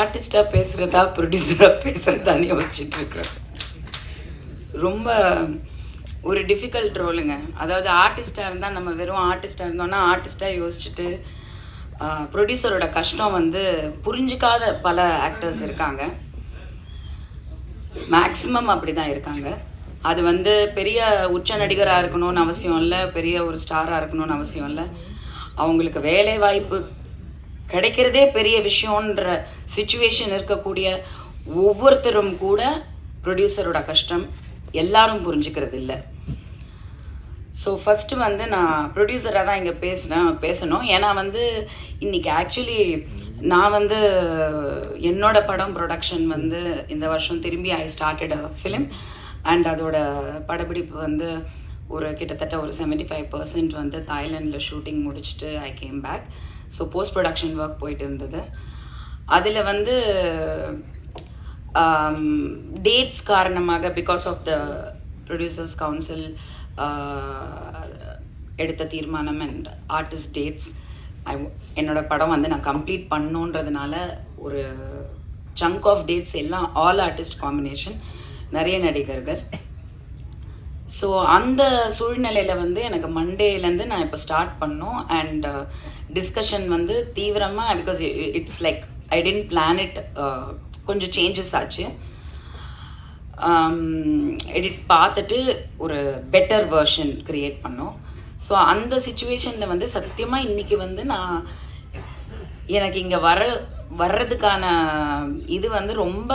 ஆர்டிஸ்டாக பேசுகிறதா ப்ரொடியூசராக பேசுகிறதான்னு யோசிச்சுட்டு ரொம்ப ஒரு டிஃபிகல்ட் ரோலுங்க அதாவது ஆர்டிஸ்ட்டாக இருந்தால் நம்ம வெறும் ஆர்டிஸ்ட்டாக இருந்தோம்னா ஆர்டிஸ்ட்டாக யோசிச்சுட்டு ப்ரொடியூசரோட கஷ்டம் வந்து புரிஞ்சிக்காத பல ஆக்டர்ஸ் இருக்காங்க. மேக்ஸிமம் அப்படி தான் இருக்காங்க. அது வந்து பெரிய உச்ச நடிகராக இருக்கணும்னு அவசியம் இல்லை பெரிய ஒரு ஸ்டாராக இருக்கணும்னு அவசியம் இல்லை. அவங்களுக்கு வேலை வாய்ப்பு கிடைக்கிறதே பெரிய விஷயன்ற சுச்சுவேஷன் இருக்கக்கூடிய ஒவ்வொருத்தரும் கூட ப்ரொடியூசரோட கஷ்டம் எல்லாரும் புரிஞ்சுக்கிறது இல்லை ஸோ ஃபஸ்ட்டு வந்து நான் ப்ரொடியூசராக தான் இங்கே பேசினேன் பேசணும். ஏன்னா வந்து இன்னைக்கு ஆக்சுவலி நான் வந்து என்னோட படம் ப்ரொடக்ஷன் வந்து இந்த வருஷம் திரும்பி I started a film and அதோட படப்பிடிப்பு வந்து ஒரு கிட்டத்தட்ட ஒரு செவன்ட்டி ஃபைவ் பர்சன்ட் வந்து தாய்லாண்டில் ஷூட்டிங் முடிச்சுட்டு I came back so post production work போயிட்டு இருந்தது. அதில் வந்து um, டேட்ஸ் காரணமாக because of the producers council எடுத்த தீர்மானம் அண்ட் ஆர்டிஸ்ட் டேட்ஸ் ஐ என்னோடய படம் வந்து நான் கம்ப்ளீட் பண்ணுன்றதுனால ஒரு சங்க் ஆஃப் டேட்ஸ் எல்லாம் ஆல் ஆர்டிஸ்ட் காம்பினேஷன் நிறைய நடிகர்கள். ஸோ அந்த சூழ்நிலையில் வந்து எனக்கு மண்டேலேருந்து நான் இப்போ ஸ்டார்ட் பண்ணோம். அண்ட் டிஸ்கஷன் வந்து தீவிரமாக because it's like I tend plan it கொஞ்சம் சேஞ்சஸ் ஆச்சு. Um, எடிட் பார்த்துட்டு ஒரு பெட்டர் வேர்ஷன் க்ரியேட் பண்ணோம். ஸோ அந்த சுச்சுவேஷனில் வந்து சத்தியமாக இன்றைக்கி வந்து நான் எனக்கு இங்கே வர வர்றதுக்கான இது வந்து ரொம்ப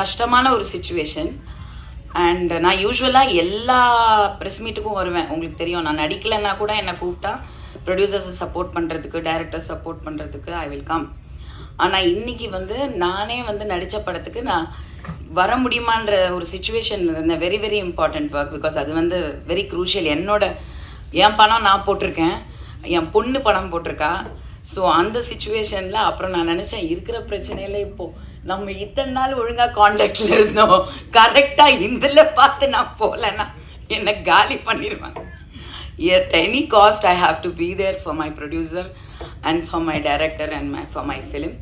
கஷ்டமான ஒரு சுச்சுவேஷன் அண்ட் நான் யூஸ்வலாக எல்லா ப்ரெஸ் மீட்டுக்கும் வருவேன். உங்களுக்கு தெரியும் நான் நடிக்கலைன்னா கூட என்னை கூப்பிட்டா ப்ரொடியூசர்ஸை சப்போர்ட் பண்ணுறதுக்கு டைரக்டர் சப்போர்ட் பண்ணுறதுக்கு ஐ வில் கம் ஆனால் இன்னைக்கு வந்து நானே வந்து நடித்த படத்துக்கு நான் வர முடியுமான்ற ஒரு சுச்சுவேஷன் இருந்தேன். Very very important work because அது வந்து வெரி க்ரூஷியல் என்னோட என் பணம் நான் போட்டிருக்கேன். என் பொண்ணு படம் போட்டிருக்கா. ஸோ அந்த சுச்சுவேஷனில் அப்புறம் நான் நினச்சேன் இருக்கிற பிரச்சனையில இப்போது நம்ம இத்தனை நாள் ஒழுங்காக காண்டாக்டில் இருந்தோம். கரெக்டாக இதில் பார்த்து நான் போகலன்னா என்னை காலி பண்ணிடுவாங்க at any cost i have to be there for my producer and for my director and my for my film.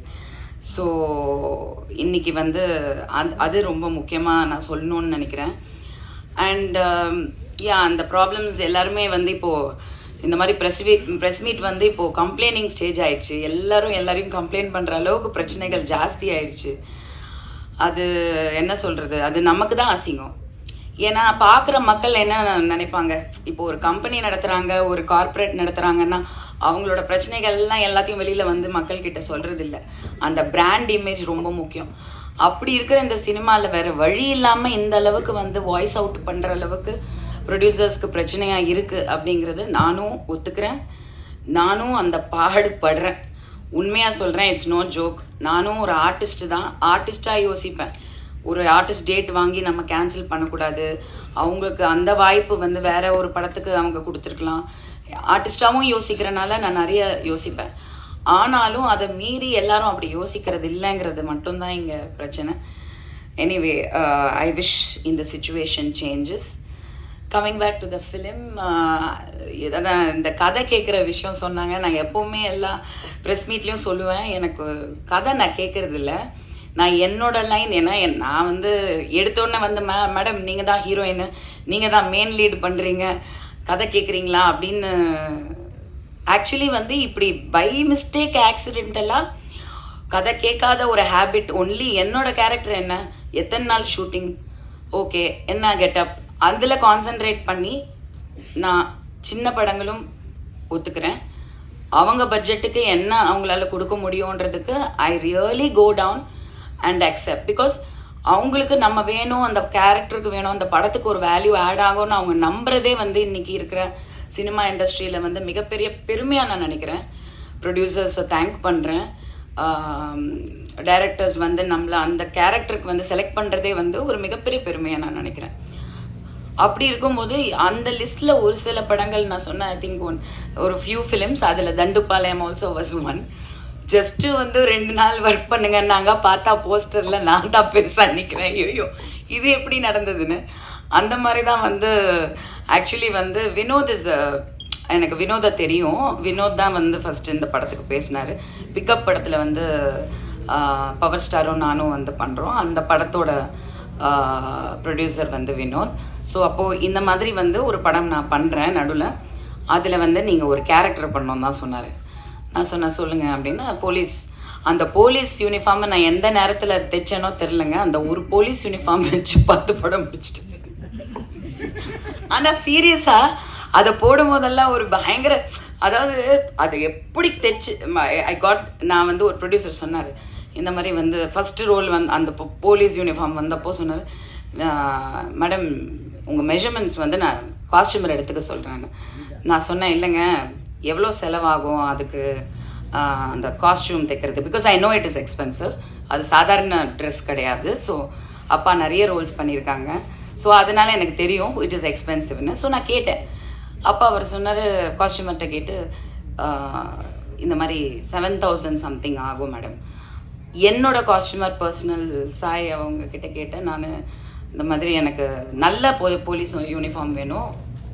So இன்னைக்கு வந்து அது அது ரொம்ப முக்கியமாக நான் சொல்லணும்னு நினைக்கிறேன். அண்ட் யா um, அந்த ப்ராப்ளம்ஸ் எல்லாருமே வந்து இப்போது இந்த மாதிரி ப்ரெஸ் மீட் ப்ரெஸ் மீட் வந்து இப்போது கம்ப்ளைனிங் ஸ்டேஜ் ஆயிடுச்சு. எல்லாரும் எல்லாரையும் கம்ப்ளைண்ட் பண்ணுற அளவுக்கு பிரச்சனைகள் ஜாஸ்தி ஆயிடுச்சு. அது என்ன சொல்கிறது அது நமக்கு தான் அசிங்கம். ஏன்னா பார்க்குற மக்கள் என்ன நினைப்பாங்க? இப்போ ஒரு கம்பெனி நடத்துகிறாங்க ஒரு கார்ப்பரேட் நடத்துகிறாங்கன்னா அவங்களோட பிரச்சனைகள் எல்லாம் எல்லாத்தையும் வெளியில் வந்து மக்கள்கிட்ட சொல்கிறது இல்லை அந்த பிராண்ட் இமேஜ் ரொம்ப முக்கியம். அப்படி இருக்கிற இந்த சினிமாவில் வேறு வழி இல்லாமல் இந்த அளவுக்கு வந்து வாய்ஸ் அவுட் பண்ணுற அளவுக்கு ப்ரொடியூசர்ஸ்க்கு பிரச்சனையாக இருக்குது அப்படிங்கிறது நானும் ஒத்துக்கிறேன். நானும் அந்த பாடுபடுறேன். உண்மையாக சொல்கிறேன் இட்ஸ் நோ ஜோக் நானும் ஒரு ஆர்டிஸ்ட் தான். ஆர்டிஸ்டாக யோசிப்பேன். ஒரு ஆர்டிஸ்ட் டேட் வாங்கி நம்ம கேன்சல் பண்ணக்கூடாது. அவங்களுக்கு அந்த வாய்ப்பு வந்து வேற ஒரு படத்துக்கு அவங்க கொடுத்துருக்கலாம். ஆர்டிஸ்டாகவும் யோசிக்கிறனால நான் நிறைய யோசிப்பேன். ஆனாலும் அதை மீறி எல்லாரும் அப்படி யோசிக்கிறது இல்லைங்கிறது மட்டும்தான் இங்கே பிரச்சனை. எனிவே ஐ விஷ் இந்த situation changes coming back to the film அதான் இந்த கதை கேட்குற விஷயம் சொன்னாங்க. நான் எப்போவுமே எல்லா ப்ரெஸ் மீட்லேயும் சொல்லுவேன். எனக்கு கதை நான் கேட்குறது நான் என்னோட லைன் ஏன்னா என்- நான் வந்து எடுத்தோடனே வந்து மே மேடம் நீங்கள் தான் ஹீரோயின் நீங்கள் தான் மெயின் லீடு பண்ணுறீங்க கதை கேட்குறீங்களா அப்படின்னு ஆக்சுவலி வந்து இப்படி பை மிஸ்டேக் ஆக்சிடென்டலாக கதை கேட்காத ஒரு ஹேபிட் ஒன்லி என்னோட கேரக்டர் என்ன? எத்தனை நாள் ஷூட்டிங் ஓகே என்ன கெட்டப் அதில் கான்சென்ட்ரேட் பண்ணி நான் சின்ன படங்களும் ஒத்துக்கிறேன். அவங்க பட்ஜெட்டுக்கு என்ன அவங்களால கொடுக்க முடியுன்றதுக்கு I really go down and accept because அவங்களுக்கு நம்ம வேணும் அந்த கேரக்டருக்கு வேணும் அந்த படத்துக்கு ஒரு வேல்யூ ஆட் ஆகும்னு அவங்க நம்புறதே வந்து இன்னைக்கு இருக்கிற சினிமா இண்டஸ்ட்ரியில் வந்து மிகப்பெரிய பெருமையாக நான் நினைக்கிறேன். ப்ரொடியூசர்ஸை தேங்க் பண்ணுறேன் டைரக்டர்ஸ் வந்து நம்மளை அந்த கேரக்டருக்கு வந்து செலக்ட் பண்ணுறதே வந்து ஒரு மிகப்பெரிய பெருமையாக நான் நினைக்கிறேன். அப்படி இருக்கும்போது அந்த லிஸ்ட்டில் ஒரு சில படங்கள் நான் சொன்னேன் ஐ திங்க் ஒன் ஒரு ஃபியூ ஃபிலிம்ஸ் அதில் Dandupalyam also was one just வந்து ரெண்டு நாள் ஒர்க் பண்ணுங்கன்னாங்க. பார்த்தா போஸ்டரில் நான் தான் பெருசாக நிற்கிறேன் ஐயோ இது எப்படி நடந்ததுன்னு? அந்த மாதிரி தான் வந்து ஆக்சுவலி வந்து வினோத் இஸ் எனக்கு வினோதை தெரியும். வினோத் தான் வந்து ஃபர்ஸ்ட் இந்த படத்துக்கு பேசினாரு. பிக்கப் படத்தில் வந்து பவர் ஸ்டாரும் நானும் வந்து பண்ணுறோம் அந்த படத்தோட ப்ரொடியூசர் வந்து வினோத். ஸோ அப்போது இந்த மாதிரி வந்து ஒரு படம் நான் பண்ணுறேன் நடுவில். அதில் வந்து நீங்கள் ஒரு கேரக்டர் பண்ணணும் தான் சொன்னார். நான் சொன்னேன் சொல்லுங்கள் அப்படின்னா போலீஸ் அந்த போலீஸ் யூனிஃபார்மை நான் எந்த நேரத்தில் தைச்சேனோ தெரிலங்க அந்த ஒரு போலீஸ் யூனிஃபார்ம் வச்சு பத்து படம் முடிச்சிட்டு. ஆனால் சீரியஸாக அதை போடும் போதெல்லாம் ஒரு பயங்கர அதாவது அதை எப்படி தைச்சு ஐ காட் நான் வந்து ஒரு ப்ரொடியூசர் சொன்னார். இந்த மாதிரி வந்து ஃபஸ்ட்டு ரோல் வந்து அந்த போலீஸ் யூனிஃபார்ம் வந்தப்போ சொன்னார் மேடம் உங்கள் மெஷர்மெண்ட்ஸ் வந்து நான் காஸ்டியூமர் எடுத்துக்க சொல்கிறேன்னு நான் சொன்னேன் இல்லைங்க எவ்வளோ செலவாகும் அதுக்கு அந்த காஸ்டியூம் தைக்கிறது because I know it is expensive அது சாதாரண ட்ரெஸ் கிடையாது. ஸோ அப்பா நிறைய ரோல்ஸ் பண்ணியிருக்காங்க. ஸோ அதனால எனக்கு தெரியும் இட் இஸ் எக்ஸ்பென்சிவ்னு ஸோ நான் கேட்டேன். அப்பா அவர் சொன்னார் காஸ்டியூமர்கிட்ட கேட்டு இந்த மாதிரி செவன் தௌசண்ட் சம்திங் ஆகும் மேடம் என்னோட காஸ்டியூமர் பர்சனல் சாய் அவங்க கிட்ட கேட்டேன். நான் இந்த மாதிரி எனக்கு நல்ல போ போலீஸ் யூனிஃபார்ம் வேணும்.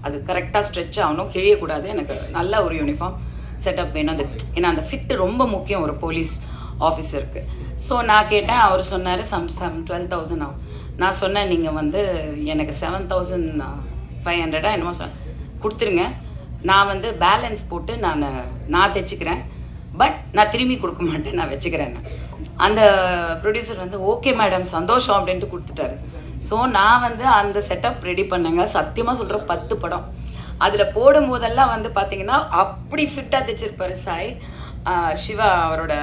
அது கரெக்டாக ஸ்ட்ரெச் ஆகணும். கிழியக்கூடாது. எனக்கு நல்ல ஒரு யூனிஃபார்ம் செட்டப் வேணும். அது ஏன்னா அந்த ஃபிட்டு ரொம்ப முக்கியம் ஒரு போலீஸ் ஆஃபீஸருக்கு ஸோ நான் கேட்டேன். அவர் சொன்னார் சம் சம் டுவெல் தௌசண்ட் ஆகும். நான் சொன்னேன் நீங்கள் வந்து எனக்கு செவன் தௌசண்ட் ஃபைவ் ஹண்ட்ரடா என்னமோ சொ கொடுத்துருங்க. நான் வந்து பேலன்ஸ் போட்டு நான் நான் தைச்சிக்கிறேன். பட் நான் திரும்பி கொடுக்க மாட்டேன். நான் வச்சுக்கிறேன். அந்த ப்ரொடியூசர் வந்து ஓகே மேடம் சந்தோஷம் அப்படின்ட்டு கொடுத்துட்டாரு. ஸோ நான் வந்து அந்த செட்டப் ரெடி பண்ணேங்க. சத்தியமாக சொல்கிற பத்து படம். அதில் போடும் போதெல்லாம் வந்து பார்த்தீங்கன்னா அப்படி ஃபிட்டாக தைச்சிருப்பாரு சாய் சிவா அவரோட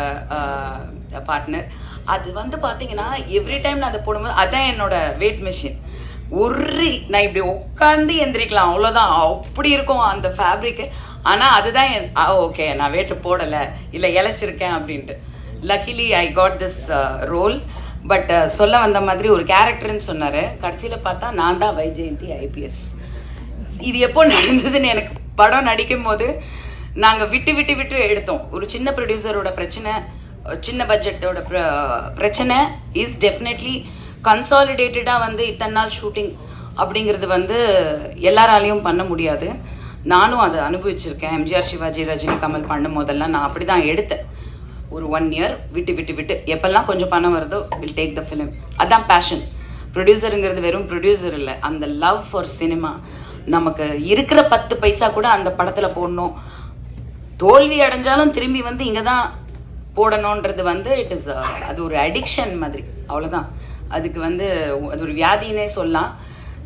பார்ட்னர் அது வந்து பார்த்தீங்கன்னா எவ்ரி டைம் நான் அதை போடும்போது அதான் என்னோட வெயிட் மிஷின் ஒரு நான் இப்படி உட்காந்து எந்திரிக்கலாம் அவ்வளோதான் அப்படி இருக்கும் அந்த ஃபேப்ரிக்கு ஆனால் அதுதான் ஓகே நான் வேட்டு போடலை. இல்லை இழைச்சிருக்கேன் அப்படின்ட்டு. Luckily I got this role but சொல்ல வந்த மாதிரி ஒரு கேரக்டர்னு சொன்னார். கடைசியில் பார்த்தா நான் தான் வைஜெயந்தி ஐபிஎஸ் இது எப்போ நடந்ததுன்னு எனக்கு படம் நடிக்கும் போது நாங்கள் விட்டு விட்டு விட்டு எடுத்தோம். ஒரு சின்ன ப்ரொடியூசரோட பிரச்சனை சின்ன பட்ஜெட்டோட பிரச்சனை இஸ் டெஃபினெட்லி கன்சாலிடேட்டடாக வந்து இத்தனை நாள் ஷூட்டிங் அப்படிங்கிறது வந்து எல்லாராலையும் பண்ண முடியாது. நானும் அதை அனுபவிச்சிருக்கேன். எம்ஜிஆர் சிவாஜி ரஜினி கமல் பண்ணும் போதெல்லாம் நான் அப்படி தான் எடுத்தேன். ஒரு ஒன் இயர் விட்டு விட்டு விட்டு. எப்பெல்லாம் கொஞ்சம் பணம் வருதோ வில் டேக் த ஃபிலிம் அதான் பேஷன் ப்ரொடியூசருங்கிறது வெறும் ப்ரொடியூசர் இல்லை. அந்த லவ் ஃபார் சினிமா நமக்கு இருக்கிற பத்து பைசா கூட அந்த படத்தில் போடணும். தோல்வி அடைஞ்சாலும் திரும்பி வந்து இங்கே தான் போடணுன்றது வந்து இட் இஸ் அது ஒரு அடிக்ஷன் மாதிரி. அவ்வளோதான் அதுக்கு வந்து அது ஒரு வியாதினே சொல்லலாம்.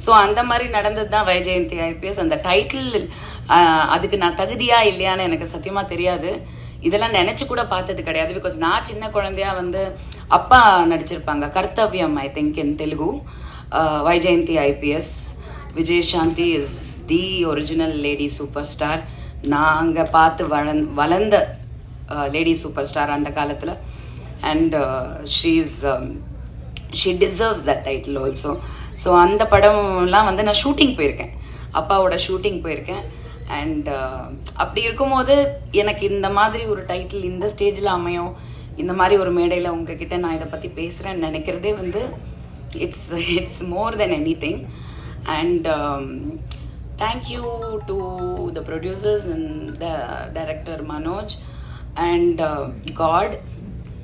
ஸோ அந்த மாதிரி நடந்தது தான் வைஜெயந்தி ஐபிஎஸ் அந்த டைட்டில் அதுக்கு நான் தகுதியா இல்லையான்னு எனக்கு சத்தியமாக தெரியாது. இதெல்லாம் நினச்சி கூட பார்த்தது கிடையாது. பிகாஸ் நான் சின்ன குழந்தையா வந்து அப்பா நடிச்சிருப்பாங்க. Karthavyam I think in Telugu Vyjayanthi IPS Vijayashanti is the original lady super star நான் அங்கே பார்த்து வளந் வளர்ந்த லேடி சூப்பர் ஸ்டார் அந்த காலத்தில். And she's she deserves that title also so அந்த படம்லாம் வந்து நான் ஷூட்டிங் போயிருக்கேன். அப்பாவோட ஷூட்டிங் போயிருக்கேன். அண்ட் uh, அப்படி இருக்கும்போது எனக்கு இந்த மாதிரி ஒரு டைட்டில் இந்த ஸ்டேஜில் அமையும். இந்த மாதிரி ஒரு மேடையில் உங்ககிட்ட நான் இதை பற்றி பேசுகிறேன்னு நினைக்கிறதே வந்து it's it's more then anything and thank you to the producers and the director Manoj and God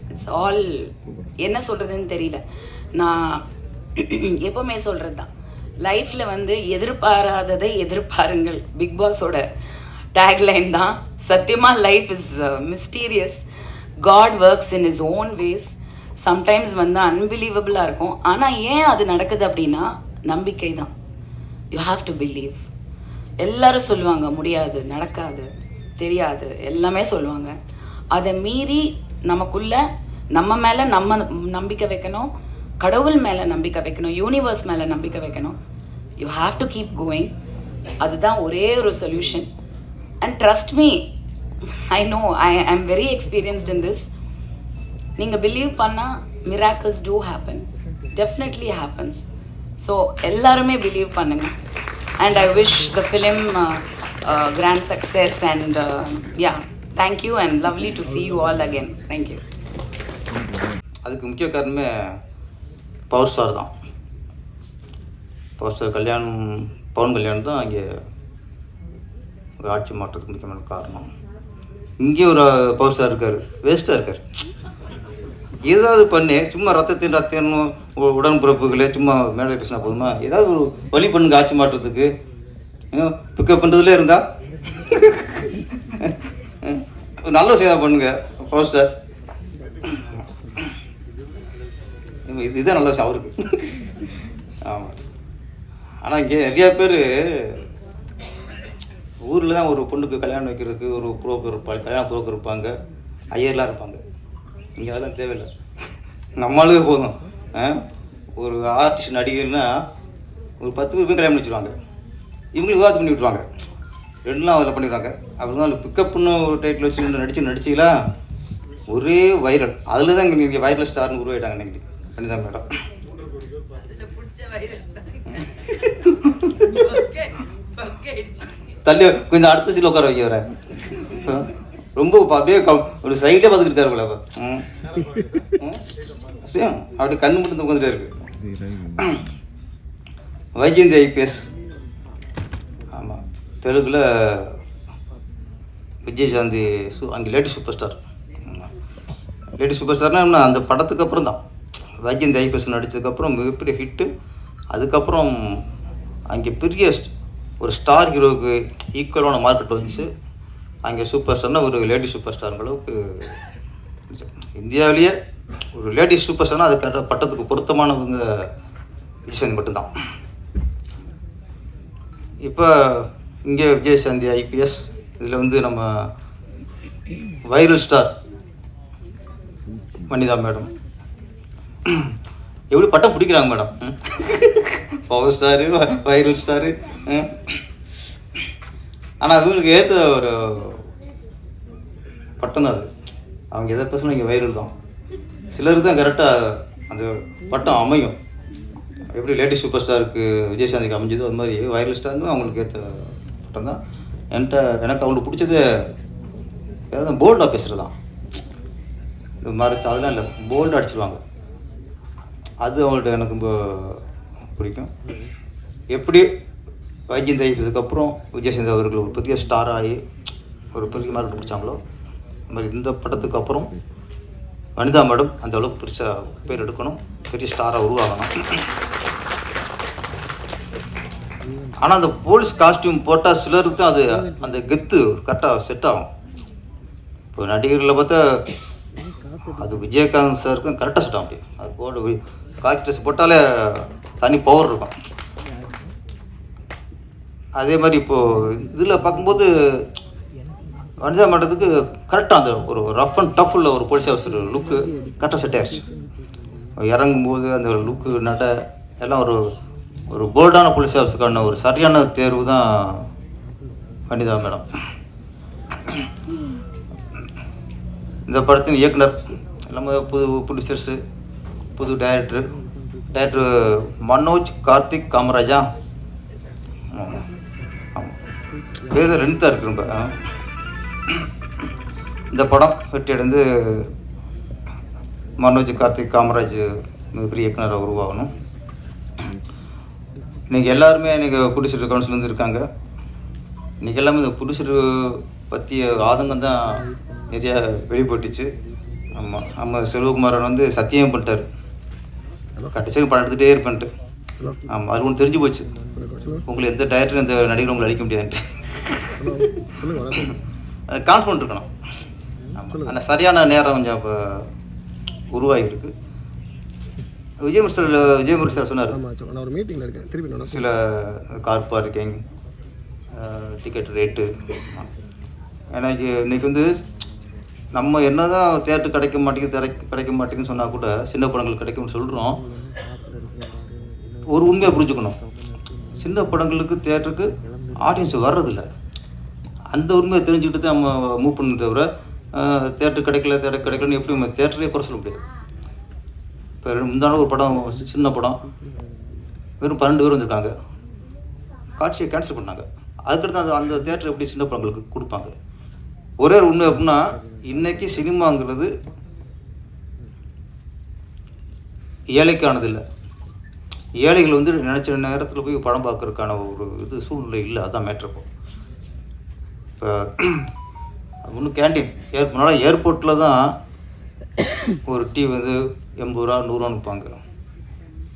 it's all என்ன சொல்கிறதுன்னு தெரியல. நான் எப்போவுமே சொல்கிறது தான் லைஃப்பில் வந்து எதிர்பாராததை எதிர்பாருங்கள். பிக் பாஸோட டேக்லைன் தான் சத்தியமாக life is mysterious God works in is own ways sometimes வந்து அன்பிலீவபிளாக இருக்கும். ஆனால் ஏன் அது நடக்குது அப்படின்னா நம்பிக்கை தான். யூ ஹாவ் டு பிலீவ் எல்லாரும் சொல்லுவாங்க முடியாது நடக்காது தெரியாது. எல்லாமே சொல்லுவாங்க. அதை மீறி நமக்குள்ள நம்ம மேலே நம்ம நம்பிக்கை வைக்கணும். கடவுள் மேலே நம்பிக்கை வைக்கணும் யூனிவர்ஸ் மேலே நம்பிக்கை வைக்கணும். You have to keep going அதுதான் ஒரே ஒரு solution and trust me I know I I'm very experienced in this நீங்கள் பிலீவ் பண்ணால் miracles do happen definitely happens so எல்லாருமே பிலீவ் பண்ணுங்க. And I wish the film grand success and yeah thank you and lovely to see you all again thank you அதுக்கு முக்கிய காரணமே power star தான். Power star கல்யாணம் பவன் கல்யாணம் தான் அங்கே ஒரு ஆட்சி மாற்றத்துக்கு முக்கியமான காரணம். இங்கே ஒரு பவர் ஸ்டார் இருக்கார். வேஸ்ட்டாக இருக்கார். ஏதாவது பண்ணு. சும்மா ரத்தத்தின் ரத்தம் உ- உடன்பிறப்புகளே சும்மா மேலே பேசினா போதுமா? ஏதாவது ஒரு வழி பண்ணுங்க ஆட்சி மாற்றத்துக்கு. பிக்கப் பண்ணுறதுல இருந்தா? நல்ல சேவை பண்ணுங்க பவர் சார் இது இதுதான் நல்ல விஷயம் அவருக்கு ஆமாம் ஆனால் இங்கே நிறையா பேர் ஊரில் தான் ஒரு பொண்ணுக்கு கல்யாணம் வைக்கிறதுக்கு ஒரு புரோக்கர் இருப்பாங்க கல்யாண புரோக்கர் இருப்பாங்க. ஐயர்லாம் இருப்பாங்க. இங்கே அதெல்லாம் தேவையில்லை. நம்மளுக்கு போதும். ஒரு ஆர்டிஸ்ட் நடிகர்னா ஒரு பத்து பேர் கல்யாணம் வச்சுருவாங்க இவங்களுக்கு விவாதம் பண்ணி விட்ருவாங்க ரெண்டுலாம் அதில் பண்ணிடுவாங்க. அப்படி தான் பிக்கப்னு ஒரு டைட்டில் வச்சு நடிச்சு நடிச்சிங்களா ஒரே வைரல் அதில் தான் இங்கே நீங்கள் வைரல் ஸ்டார்னு உருவாயிட்டாங்க இன்னைக்கு. பண்ணிதான் மேடம். தள்ளி கொஞ்சம் அடுத்த சீட்டில் உட்கார வைக்க வரேன் ரொம்ப அப்படியே ஒரு சைடே பார்த்துக்கிட்டு. ம். சேம் அப்படி கண்ணு மட்டும் உட்காந்துட்டே இருக்கு. வைஜெயந்தி ஐபிஎஸ் ஆமாம் தெலுங்கில் விஜயசாந்தி சு அங்கே lady super star lady super ஸ்டார்னா என்ன? அந்த படத்துக்கு அப்புறம் தான் வைஜெயந்தி ஐபிஎஸ் நடித்ததுக்கப்புறம் மிகப்பெரிய ஹிட்டு அதுக்கப்புறம் அங்கே பெரிய ஒரு ஸ்டார் ஹீரோவுக்கு ஈக்குவலான மார்க்கெட் வந்துச்சு. அங்கே சூப்பர் ஸ்டார்னா ஒரு லேடி சூப்பர் ஸ்டார் அளவுக்கு இந்தியாவிலேயே ஒரு லேடி சூப்பர் ஸ்டார்னா அது கரெக்டாக பட்டத்துக்கு பொருத்தமானவங்க விஜயசாந்தி மட்டும்தான். இப்போ இங்கே விஜயசாந்தி ஐபிஎஸ் இதில் வந்து நம்ம வைரல் ஸ்டார் வனிதா மேடம் எப்படி பட்டம் பிடிக்கிறாங்க madam? Power star viral star ஆனால் அவங்களுக்கு ஏற்ற ஒரு பட்டம் தான் அது. அவங்க எதை பேசணும்? இங்கே வைரல் தான். சிலருக்கு தான் கரெக்டாக அந்த பட்டம் அமையும். எப்படி லேடிஸ் சூப்பர் ஸ்டாருக்கு விஜயசாந்திக்கு அமைஞ்சதோ அது மாதிரி வைரல் ஸ்டாருங்க அவங்களுக்கு ஏற்ற பட்டம் தான். என்கிட்ட எனக்கு அவங்களுக்கு பிடிச்சது ஏதாவது போல்டாக பேசுகிறது தான் இது மாதிரி அதெல்லாம் இல்லை போல்டாக அடிச்சிருவாங்க. அது அவங்கள்ட்ட எனக்கு ரொம்ப பிடிக்கும். எப்படி வைஜெயந்தி ஐபிஎஸ்க்கு அப்புறம் விஜயசந்தி அவர்கள் ஒரு பெரிய ஸ்டார் ஆகி ஒரு பெரிய மார்க்கெட் பிடிச்சாங்களோ அது மாதிரி இந்த படத்துக்கு அப்புறம் வனிதா மேடம் அந்த அளவுக்கு பெருசாக பேர் எடுக்கணும் பெரிய ஸ்டாராக உருவாகணும். ஆனால் அந்த போலீஸ் காஸ்டியூம் போட்டால் சிலருக்கு தான் அது அந்த கெத்து கரெக்டாக செட் ஆகும். இப்போ நடிகர்களை பார்த்தா அது விஜயகாந்த் சாருக்கும் கரெக்டாக செட் ஆகும் அப்படியே. அது போட காக்கி ட்ரெஸ் போட்டாலே தனி பவர் இருக்கும். அதே மாதிரி இப்போது இதில் பார்க்கும்போது வனிதா மாட்டத்துக்கு கரெக்டாக அந்த ஒரு ரஃப் அண்ட் டஃப் உள்ள ஒரு போலீஸ் ஆஃபீஸர் லுக்கு கரெக்டாக செட் ஆயிடுச்சு. இறங்கும்போது அந்த லுக்கு நட எல்லாம் ஒரு ஒரு போல்டான போலீஸ் ஆஃபீஸருக்கான ஒரு சரியான தேர்வு தான் வனிதா மேடம். இந்த படத்தின் இயக்குனர் எல்லாமே புது ப்ரொடியூசர்ஸு புது டைரக்டர் டைரக்டர் மனோஜ் கார்த்திக் காமராஜா. ஆமாம் பேர் ரெண்டு தான் இருக்கு ரொம்ப. இந்த படம் வெற்றி அடைந்து மனோஜ் கார்த்திக் காமராஜ் மிகப்பெரிய இயக்குனராக உருவாகணும். இன்றைக்கி எல்லாருமே இன்றைக்கி ப்ரொடியூசர் கவுன்சிலேருந்து இருக்காங்க. இன்றைக்கி எல்லாமே இந்த ப்ரொடியூசர் பற்றிய ஆதங்கம் தான் நிறையா வெளிப்பட்டுச்சு. ஆமாம் நம்ம செல்வகுமாரன் வந்து சத்தியம் பண்ணிட்டார். கடைசியும் படம் எடுத்துகிட்டே இருப்பேன்ட்டு. ஆமாம் அது ஒன்று தெரிஞ்சு போச்சு. உங்களை எந்த டைரக்டர் எந்த நடிகரும் உங்களை அடிக்க முடியாதுன்ட்டு. அது கான்ஃபிடன்ட் இருக்கணும். ஆமாம் ஆனால் சரியான நேரம் கொஞ்சம் இப்போ உருவாகியிருக்கு. விஜய் சார் விஜய் முருகன் சார் சொன்னார் சில கார் பார்க்கிங் டிக்கெட் ரேட்டு எனக்கு இன்னைக்கு வந்து நம்ம என்னதான் தேட்டர் கிடைக்க மாட்டேங்குது கிடைக்க கிடைக்க மாட்டேங்குதுன்னு சொன்னால் கூட சின்ன படங்கள் கிடைக்கும்னு சொல்கிறோம் ஒரு உண்மையை புரிஞ்சுக்கணும். சின்ன படங்களுக்கு தேட்டருக்கு ஆடியன்ஸ் வர்றதில்ல. அந்த உண்மையை தெரிஞ்சுக்கிட்டு தான் நம்ம மூவ் பண்ணணும் தவிர தேட்டர் கிடைக்கல தேட்டர் கிடைக்கலன்னு எப்படி நம்ம தேட்டரே குறை சொல்ல முடியாது. இப்போ முந்தான ஒரு படம் சின்ன படம். வெறும் பன்னெண்டு பேர் வந்திருக்காங்க. காட்சியை கேன்சல் பண்ணாங்க. அதுக்கடுத்து அந்த அந்த தேட்டர் எப்படி சின்ன படங்களுக்கு கொடுப்பாங்க. ஒரே ஒரு உண்மை அப்படின்னா இன்றைக்கி சினிமாங்கிறது ஏழைக்கானது இல்லை. ஏழைகள் வந்து நினச்ச நேரத்தில் போய் படம் பார்க்கறதுக்கான ஒரு இது சூழ்நிலை இல்லை அதான் மேட்ரு இப்போ. இன்னும் கேண்டீன் ஏர் முன்னால் ஏர்போர்ட்டில் தான் ஒரு டீ வந்து எண்பது ரூபா நூறுரூவான்னு விற்பாங்க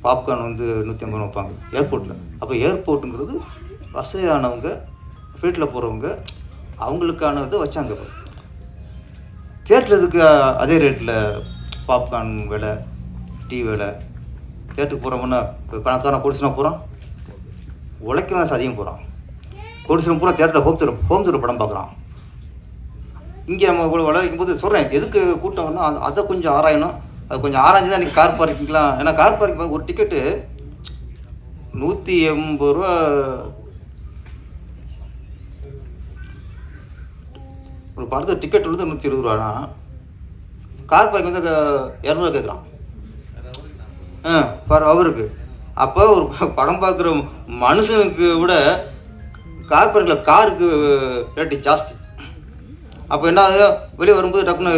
பாப்கார்ன் வந்து நூற்றி ஐம்பது ரூபா வைப்பாங்க ஏர்போர்ட்டில் அப்போ ஏர்போர்ட்டுங்கிறது வசதியானவங்க ஃப்ளைட்டில் போகிறவங்க அவங்களுக்கான இதை வச்சாங்க தேட்டரில் இதுக்கு அதே ரேட்டில் பாப்கார்ன் விலை டீ விலை? தேட்டருக்கு போகிறோம்னா இப்போ பணக்காரன் கோடிசனா போகிறான் உழைக்கிறவன் அதிகம் போகிறான் கோடிசனம் பூரா தேட்டரில் ஹோம் தூர் ஹோம் தூர் படம் பார்க்குறான். இங்கே நம்ம இவ்வளோ விளைவிக்கும் போது சொல்கிறேன் எதுக்கு கூட்டம்னா அது அதை கொஞ்சம் ஆராயணும். அது கொஞ்சம் ஆராய்ஞ்சு தான் இன்றைக்கி கார் பார்க்கிங்லாம் ஏன்னா கார் பார்க்கிங் ஒரு டிக்கெட்டு நூற்றி எண்பது ரூபா. ஒரு படத்துக்கு டிக்கெட் வந்து நூற்றி இருபது ரூபானா? கார் பார்க்கிங் வந்து இரநூறுவா கேட்குறான். ஃபார் பர் அவருக்கு அப்போ ஒரு படம் பார்க்குற மனுஷனுக்கு விட கார் காருக்கு ரேட்டு ஜாஸ்தி. அப்போ என்ன ஆகுது வெளியே வரும்போது டக்குன்னு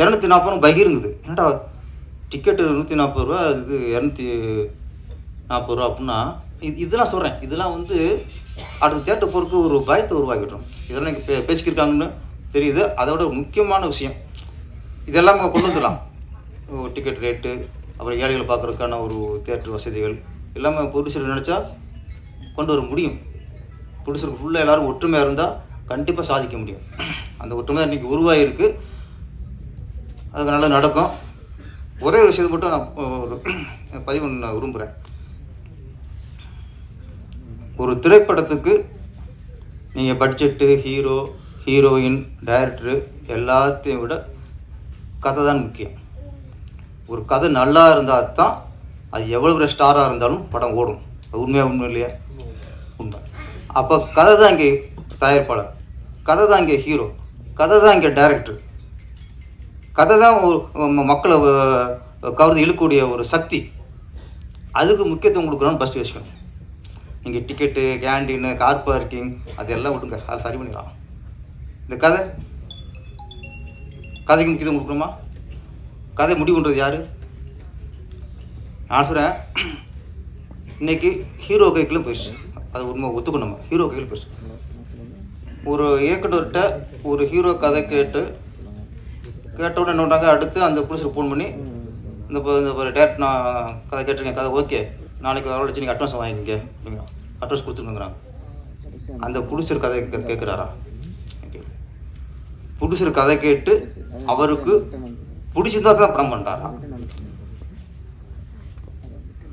இரநூத்தி நாற்பது ரூபா பகிருங்குது என்னடா டிக்கெட்டு நூற்றி நாற்பது ரூபா இது இரநூத்தி நாற்பது ரூபா அப்படின்னா இது இதெல்லாம் சொல்கிறேன் இதெல்லாம் வந்து அடுத்த தேட்டர் போகிறதுக்கு ஒரு பயத்தை உருவாக்கிட்டோம். இதெல்லாம் இங்கே பே பேசிக்கிருக்காங்கன்னு தெரியுது. அதோட முக்கியமான விஷயம். இதெல்லாம் கொண்டு வந்துடலாம். டிக்கெட் ரேட்டு அப்புறம் ஏழைகளை பார்க்குறதுக்கான ஒரு தேட்டர் வசதிகள் எல்லாமே ப்ரொடியூசர் நினச்சா கொண்டு வர முடியும். ப்ரொடியூசருக்கு ஃபுல்லாக எல்லோரும் ஒற்றுமையாக இருந்தால் கண்டிப்பாக சாதிக்க முடியும். அந்த ஒற்றுமை இன்றைக்கி உருவாகிருக்கு அதுக்கு நல்லா நடக்கும். ஒரே ஒரு விஷயத்தை மட்டும் நான் ஒரு பதிவு நான் விரும்புகிறேன் ஒரு திரைப்படத்துக்கு நீங்கள் பட்ஜெட்டு ஹீரோ ஹீரோயின் டைரக்டரு எல்லாத்தையும் விட கதை தான் முக்கியம். ஒரு கதை நல்லா இருந்தால் தான் அது எவ்வளோ பெரிய ஸ்டாராக இருந்தாலும் படம் ஓடும். அது உண்மையாக உண்மை இல்லையா? உண்மை. அப்போ கதை தான் இங்கே தயாரிப்பாளர். கதை தான் இங்கே ஹீரோ கதை தான் இங்கே டைரக்டர் கதை தான் ஒரு மக்களை கவர்ந்து இழுக்கக்கூடிய ஒரு சக்தி. அதுக்கு முக்கியத்துவம் கொடுக்குறோன்னு ஃபஸ்ட்டு விஷயம் நீங்கள் டிக்கெட்டு கேண்டீனு கார் பார்க்கிங் அதெல்லாம் விடுங்க. அதை சரி பண்ணிடலாம். இந்த கதை கதைக்கு முக்கியத்துவம் கொடுக்கணுமா? கதை முடிவுன்றது யார்? நான் சொல்கிறேன் இன்னைக்கு ஹீரோ கைக்கிலும் போயிடுச்சு. அது உண்மை ஒத்துக்கணும் நம்ம. ஹீரோ கையில் போயிடுச்சு. ஒரு இயக்குனர்கிட்ட ஒரு ஹீரோ கதை கேட்டு கேட்டவுடனே என்ன பண்ணுறாங்க அடுத்து அந்த புருஷருக்கு ஃபோன் பண்ணி இந்த இப்போ இந்த ஒரு டேட் நான் கதை கேட்டிருக்கேன் கதை ஓகே. நாளைக்கு வரவழைச்சு நீங்கள் அட்வான்ஸ் வாங்கிங்க நீங்கள் அட்வான்ஸ் கொடுத்துருங்கிறாங்க அந்த புடிச்சர் கதை கே கேட்குறாரா புடிச்சர் கதை கேட்டு அவருக்கு பிடிச்சிருந்தா தான் படம் பண்ணுறாரா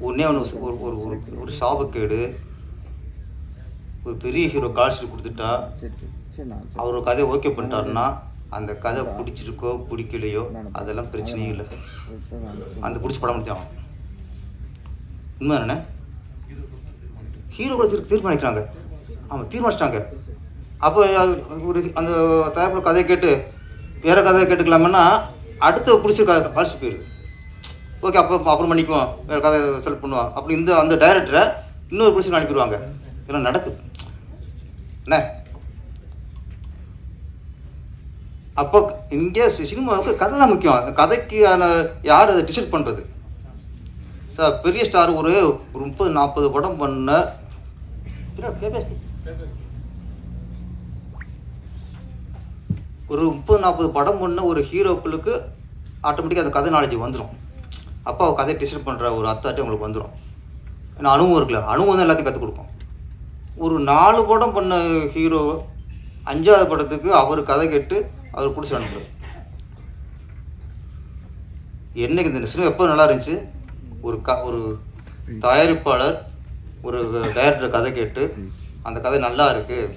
ஒன்றே ஒன்று ஒரு ஒரு ஒரு ஒரு சாபக்கேடு. ஒரு பெரிய ஹீரோ கால்ஷீட் கொடுத்துட்டா அவர் ஒரு கதையை ஓகே பண்ணிட்டாருன்னா அந்த கதை பிடிச்சிருக்கோ பிடிக்கலையோ அதெல்லாம் பிரச்சனையும் இல்லை. அந்த பிடிச்சி படம் முடிச்சான் உண்மை என்ன ஹீரோ கூட தீர்மானிக்கிறாங்க ஆமாம் தீர்மானிச்சிட்டாங்க. அப்போ அது ஒரு அந்த தயாரிப்பு கதையை கேட்டு வேற கதையை கேட்டுக்கலாமன்னா அடுத்த பிடிச்ச க கால்ஷீட் போயிடுது ஓகே அப்போ அப்புறம் பண்ணிக்குவோம் வேறு கதை செலக்ட் பண்ணுவோம் அப்படி இந்த அந்த டைரக்டரை இன்னொரு பிடிச்சி அனுப்பிடுவாங்க இதெல்லாம் நடக்குது. என்ன? அப்போ இங்கே சினிமாவுக்கு கதை தான் முக்கியம். அந்த கதைக்கான யார் அதை டிசைட் பண்ணுறது சார் பெரிய ஸ்டார் ஒரு ஒரு முப்பது நாற்பது படம் பண்ண ஒரு முப்பது நாற்பது படம் பண்ண ஒரு ஹீரோக்களுக்கு ஆட்டோமேட்டிக்காக அந்த கதை நாலேஜ் வந்துடும் அப்போ அவள் கதையை டிசைட் பண்ணுற ஒரு அத்தாட்டி உங்களுக்கு வந்துடும் ஏன்னா அனுபவம் இருக்குல்ல அனுபவம் தான் எல்லாத்தையும் கற்றுக் கொடுக்கும். ஒரு நாலு படம் பண்ண ஹீரோ அஞ்சாவது படத்துக்கு அவர் கதை கேட்டு அவர் பிடிச்சி அனுப்புறாரு என்னைக்கு இந்த சினிமா எப்போ நல்லா இருந்துச்சு? ஒரு க ஒரு தயாரிப்பாளர் ஒரு டைரக்டர் கதை கேட்டு அந்த கதை நல்லா இருக்குது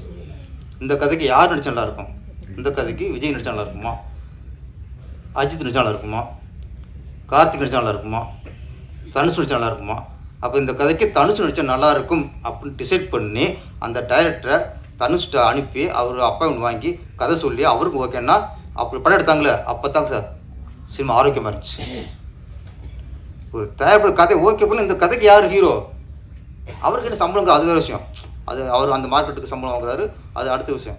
இந்த கதைக்கு யார் நடிச்சு நல்லா இருக்கும்? இந்த கதைக்கு விஜய் நடிச்சா நல்லா இருக்குமா? அஜித் நடிச்சா நல்லா இருக்குமா? கார்த்திக் நடிச்சா நல்லா இருக்குமா? தனுஷ் நடிச்சா நல்லா இருக்குமா? அப்போ இந்த கதைக்கு தனுஷ் நடிச்சா நல்லா இருக்கும் அப்படின்னு டிசைட் பண்ணி அந்த டைரக்டரை தனுஷ்ட அனுப்பி அவர் அப்பாயின்ட் வாங்கி கதை சொல்லி அவருக்கு ஓகேன்னா அப்படி படம் எடுத்தாங்களே அப்போ தாங்க சார் சினிமா ஆரோக்கியமாக இருந்துச்சு. ஒரு தயாரிப்பு கதை ஓகே பண்ணி இந்த கதைக்கு யார் ஹீரோ அவருக்கு என்ன சம்பளம் அது வேறு விஷயம். அது அவர் அந்த மார்க்கெட்டுக்கு சம்பளம் வாங்குறாரு அது அடுத்த விஷயம்.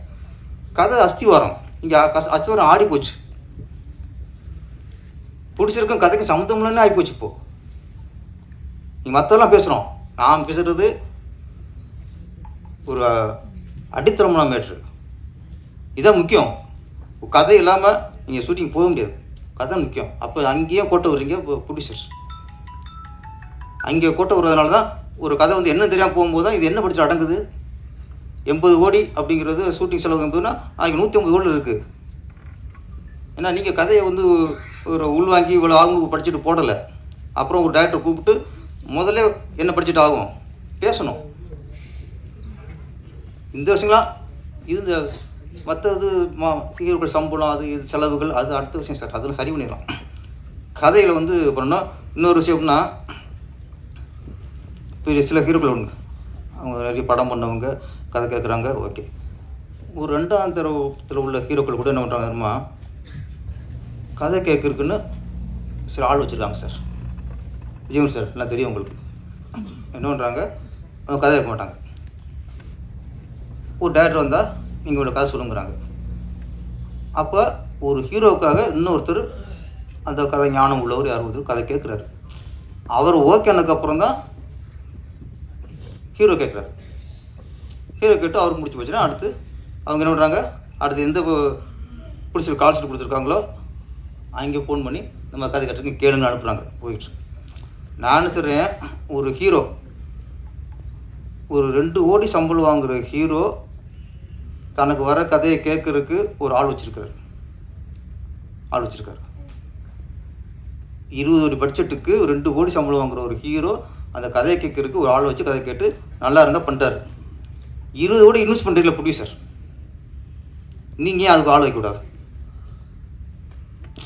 கதை அஸ்திவாரம். இங்கே அஸ்திவாரம் ஆடி போச்சு பிடிச்சிருக்கும் கதைக்கு சம்மந்தம் இல்லைன்னு ஆகிப்போச்சு இப்போ. நீ மற்றெல்லாம் பேசுகிறோம் நான் பேசுகிறது ஒரு அடித்தளமான மேட்ரு. இதான் முக்கியம். கதை இல்லாமல் நீங்கள் ஷூட்டிங் போக முடியாது. கதை முக்கியம். அப்போ அங்கேயே கோட்டை விடுறீங்க ப்ரொடியூசர் அங்கே கோட்டை விடுறதுனால தான் ஒரு கதை வந்து என்ன தெரியாமல் போகும்போது தான் இது என்ன படிச்சு அடங்குது? எண்பது கோடி அப்படிங்கிறது ஷூட்டிங் செலவு எண்பதுன்னா அங்கே நூற்றி ஐம்பது கோடி இருக்குது ஏன்னா நீங்கள் கதையை வந்து ஒரு உள்வாங்கி இவ்வளோ ஆகும் படிச்சுட்டு போடலை. அப்புறம் ஒரு டேரக்டர் கூப்பிட்டு முதல்ல என்ன படிச்சுட்டு ஆகும்? பேசணும். இந்த விஷயங்களாம் இது இந்த மற்றது மா ஹீரோக்கள் சம்பளம் அது இது செலவுகள் அது அடுத்த விஷயம் சார் அதெல்லாம் சரி பண்ணிடலாம். கதையில் வந்து பண்ணோம் இன்னொரு விஷயம் இப்போ சில ஹீரோக்கள் உண்டு. அவங்க நிறைய படம் பண்ணவங்க கதை கேட்குறாங்க ஓகே. ஒரு ரெண்டாம் தரத்தில் உள்ள ஹீரோக்கள் கூட என்ன பண்ணுறாங்க தெரியுமா? கதை கேட்குறதுக்குன்னு சில ஆள் வச்சுருக்காங்க சார். ஜீவன் சார் எல்லாம் தெரியும் உங்களுக்கு. என்ன பண்ணுறாங்க அவங்க கதை கேட்க மாட்டாங்க. ஒரு டேரக்டர் வந்தால் நீங்கள் இவ்வளோ கதை சொல்லுங்கிறாங்க. அப்போ ஒரு ஹீரோவுக்காக இன்னொருத்தர் அந்த கதை ஞானம் உள்ளவர் யார் ஒருத்தர் கதை கேட்குறாரு. அவர் ஓகே ஆனதுக்கப்புறம் தான் ஹீரோ கேட்குறாரு. ஹீரோ கேட்டு அவர் முடிச்சு போச்சுன்னா அடுத்து அவங்க என்ன பண்ணுறாங்க அடுத்து எந்த பிடிச்சி கால் ஷீட் கொடுத்துருக்காங்களோ அங்கே ஃபோன் பண்ணி நம்ம கதை கட்டுறதுக்கு கேளுங்க அனுப்புகிறாங்க போயிட்டு. நான் சொல்கிறேன் ஒரு ஹீரோ ஒரு ரெண்டு கோடி சம்பளம் வாங்குற ஹீரோ தனக்கு வர கதையை கேட்கறதுக்கு ஒரு ஆள் வச்சுருக்காரு. ஆள் வச்சுருக்காரு. இருபது கோடி பட்ஜெட்டுக்கு ரெண்டு கோடி சம்பளம் வாங்குற ஒரு ஹீரோ அந்த கதையை கேட்கறதுக்கு ஒரு ஆள் வச்சு கதை கேட்டு நல்லா இருந்தால் பண்ணிட்டாரு. இருபது கோடி இன்வெஸ்ட் பண்ணுறீங்களா ப்ரொடியூசர் நீங்கள் ஏன் அதுக்கு ஆள் வைக்கக்கூடாது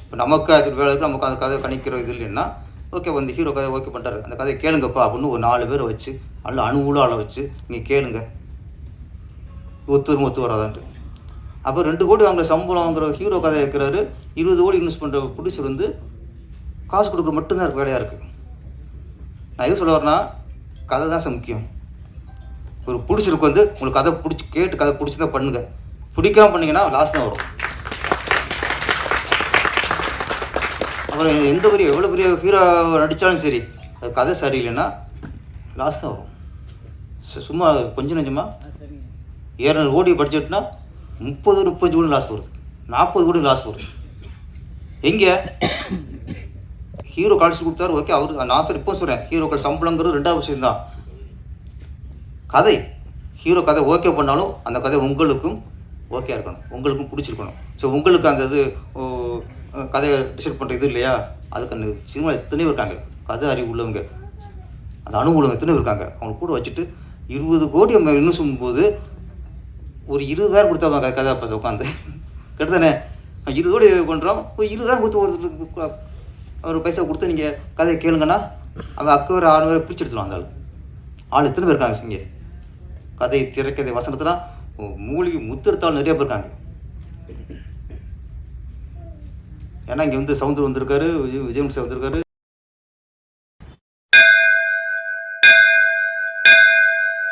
இப்போ நமக்கு அது வேலை இருக்கு, நமக்கு அந்த கதை கணிக்கிற இது இல்லைன்னா ஓகே வந்து ஹீரோ கதை ஓகே பண்ணுறாரு அந்த கதையை கேளுங்கப்பா அப்படின்னு ஒரு நாலு பேரை வச்சு நல்ல அணுகுல ஆளை வச்சு நீங்கள் கேளுங்க. ஒத்து வரும் ஒத்து வராதான்ட்டு. அப்போ ரெண்டு கோடி வாங்குற சம்பளம் வாங்குற ஹீரோ கதை வைக்கிறாரு இருபது கோடி இன்வெஸ்ட் பண்ணுற ப்ரொடியூசர் வந்து காசு கொடுக்குற மட்டும்தான் இருக்கு. வேலையாக இருக்குது நான் எது சொல்ல வரேன்னா கதை தான் சார் முக்கியம். ஒரு பிடிச்சிருக்கு வந்து உங்களுக்கு கதை பிடிச்சி கேட்டு கதை பிடிச்சி தான் பண்ணுங்கள் பிடிக்காம பண்ணீங்கன்னா லாஸ் தான் வரும். அப்புறம் எந்த பெரிய எவ்வளோ பெரிய ஹீரோ நடித்தாலும் சரி அது கதை சரியில்லைன்னா லாஸ் தான் வரும். சும்மா கொஞ்சம் நெஞ்சமா? இரநூறு கோடி பட்ஜெட்னா முப்பது முப்பது கோடி லாஸ் வருது நாற்பது கோடி லாஸ் வருது எங்கே? ஹீரோ கால்ஸ் கொடுத்தாரு ஓகே அவர் நான் சார் இப்போ சொல்கிறேன் ஹீரோக்கள் சம்பளங்கிறது ரெண்டாவது விஷயம் தான் கதை. ஹீரோ கதை ஓகே பண்ணாலும் அந்த கதை உங்களுக்கும் ஓகே இருக்கணும். உங்களுக்கும் பிடிச்சிருக்கணும். ஸோ உங்களுக்கு அந்த இது கதையை டிசைட் பண்ணுற இது இல்லையா? அதுக்கு அந்த சினிமா எத்தனையோ இருக்காங்க. கதை அறிவு உள்ளவங்க. அந்த அனுகூலம் உள்ளவங்க எத்தனையோ இருக்காங்க. அவங்க கூட வச்சுட்டு இருபது கோடி நம்ம இன்னும் போது ஒரு இருபதாயிரம் கொடுத்தா கதை கதை அப்போ உட்காந்து. கிட்டத்தானே இருபது கோடி பண்ணுறோம் ஒரு இருபதாயிரம் கொடுத்து ஒருத்தருக்கு ஒரு பைசா கொடுத்து நீங்கள் கதையை கேளுங்கன்னா அவன் அக்கவர் ஒரு ஆறு பேரை பிடிச்சி அந்த ஆள். ஆள் எத்தனை பேர் இருக்காங்க இங்கே? கதை திரைக்கதை வசனத்தெல்லாம் மூலிகை முத்திரத்தால் நிறைய பேர் இருக்காங்க. ஏன்னா இங்கே வந்து சவுந்தர் வந்திருக்காரு விஜய் விஜய் வந்திருக்காரு